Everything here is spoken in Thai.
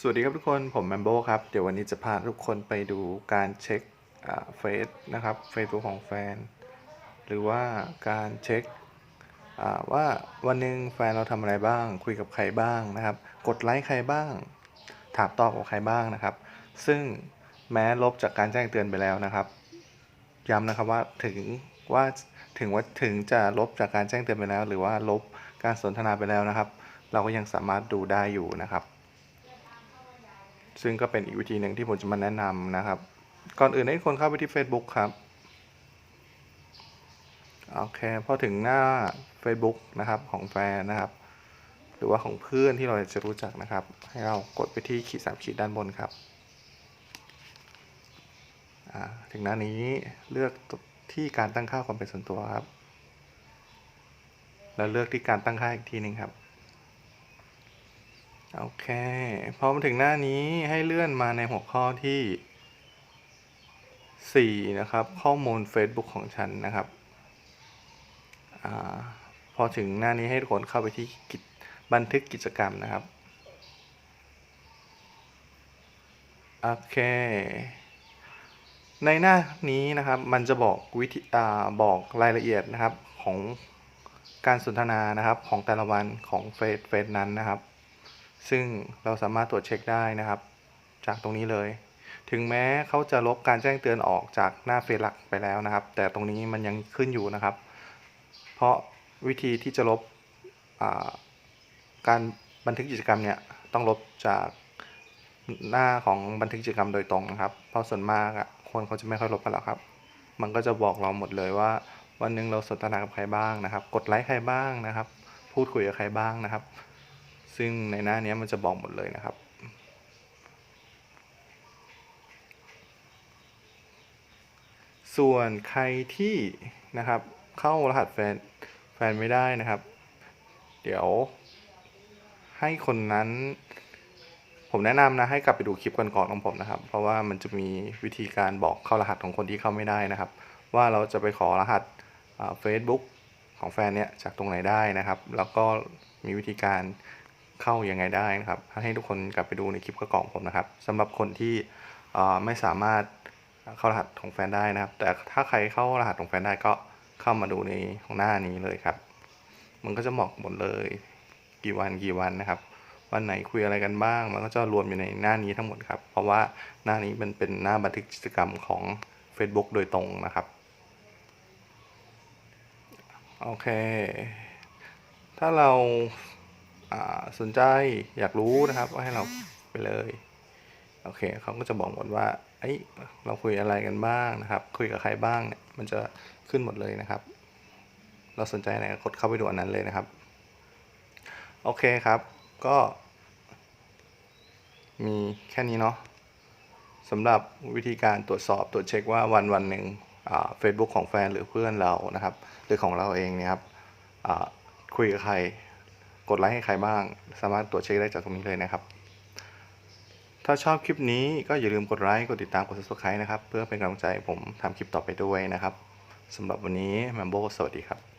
สวัสดีครับทุกคนผมแมมโบครับ เดี๋ยววันนี้จะพาทุกคนไปดูการเช็คเฟซนะครับเฟซบุ๊กของแฟน หรือว่าการเช็คว่าวันหนึ่งแฟนเราทำอะไรบ้าง คุยกับใครบ้างนะครับ กดไลค์ใครบ้าง ถามตอบกับใครบ้างนะครับ ซึ่งแม้ลบจากการแจ้งเตือนไปแล้วนะครับ ย้ำนะครับว่าถึงว่าถึงว่าถึงจะลบจากการแจ้งเตือนไปแล้ว หรือว่าลบการสนทนาไปแล้วนะครับ เราก็ยังสามารถดูได้อยู่นะครับ ซึ่งก็เป็นอีกวิธีหนึ่งที่ผมจะมาแนะนำนะครับ ก่อนอื่นให้คนเข้าไปที่ Facebook ครับ โอเค พอถึงหน้า Facebook นะครับของแฟนนะครับ หรือว่าของเพื่อนที่เราจะรู้จักนะครับ ให้เรากดไปที่ขีดสามขีดด้านบนครับอ่าถึงหน้านี้เลือกที่การตั้งค่าความเป็นส่วนตัวครับ แล้วเลือกที่การตั้งค่าอีกทีหนึ่งครับ โอเคพอมาถึงหน้านี้ให้เลื่อนมาในหัวข้อที่ 4 นะครับ ข้อมูล Facebook ของฉันนะครับอพอถึงหน้านี้ให้ทุกคนเข้าไปที่กิจบันทึกกิจกรรมนะครับ โอเค ในหน้านี้นะครับมันจะบอกวิธีอบอกรายละเอียดนะครับของการสนทนานะครับของแต่ละวันของเฟซเฟซนั้นนะครับ ซึ่งเราสามารถตรวจเช็คได้นะครับ จากตรงนี้เลย ถึงแม้เขาจะลบการแจ้งเตือนออกจากหน้าเฟซหลักไปแล้วนะครับ แต่ตรงนี้มันยังขึ้นอยู่นะครับ เพราะวิธีที่จะลบาการบันทึกกิจกรรมเนี่ยต้องลบจากหน้าของบันทึกกิจกรรมโดยตรงนะครับ เพราะส่วนมากคนเขาจะไม่ค่อยลบกันหรอกครับ มันก็จะบอกเราหมดเลยว่า วันหนึ่งเราสนทนากับใครบ้างนะครับ กดไลค์ใครบ้างนะครับ พูดคุยกับใครบ้างนะครับ ซึ่งในหน้านี้มันจะบอกหมดเลยนะครับ ส่วนใครที่นะครับเข้ารหัสแฟนแฟนไม่ได้นะครับ เดี๋ยวให้คนนั้น ผมแนะนำนะให้กลับไปดูคลิปก่อนๆของผมนะครับ เพราะว่ามันจะมีวิธีการบอกเข้ารหัสของคนที่เข้าไม่ได้นะครับ ว่าเราจะไปขอรหัสเฟซบุ๊กของแฟนเนี่ยจากตรงไหนได้นะครับ แล้วก็มีวิธีการ เข้ายังไงได้นะครับ ให้ทุกคนกลับไปดูในคลิปกระกล่องผมนะครับสำหรับคนที่ไม่สามารถเข้ารหัสของแฟนได้นะครับ แต่ถ้าใครเข้ารหัสของแฟนได้ก็เข้ามาดูในของหน้านี้เลยครับ มันก็จะบอกหมดเลย กี่วันกี่วันนะครับ วันไหนคุยอะไรกันบ้าง มันก็จะรวมอยู่ในหน้านี้ทั้งหมดครับ เพราะว่าหน้านี้มันเป็นหน้าบันทึกกิจกรรมของ Facebook โดยตรงนะครับโอเค ถ้าเรา สนใจอยากรู้นะครับก็ให้เราไปเลยโอเคเขาก็จะบอกหมดว่าเอ้ยเราคุยอะไรกันบ้างนะครับ คุยกับใครบ้างเนี่ยมันจะขึ้นหมดเลยนะครับ เราสนใจไรก็กดเข้าไปดูอันนั้นเลยนะครับโอเคครับก็ มีแค่นี้เนาะสำหรับวิธีการตรวจสอบตรวจเช็คว่าวันวันหนึ่งเฟซบุ๊กของแฟนหรือเพื่อนเรานะครับ หรือของเราเองเนี่ยครับคุยกับใคร กดไลค์ให้ใครบ้าง สามารถตรวจเช็คได้จากตรงนี้เลยนะครับ ถ้าชอบคลิปนี้ก็อย่าลืมกดไลค์กดติดตามกด subscribe นะครับ เพื่อเป็นกำลังใจผมทำคลิปต่อไปด้วยนะครับสำหรับวันนี้แมมโบสวัสดีครับ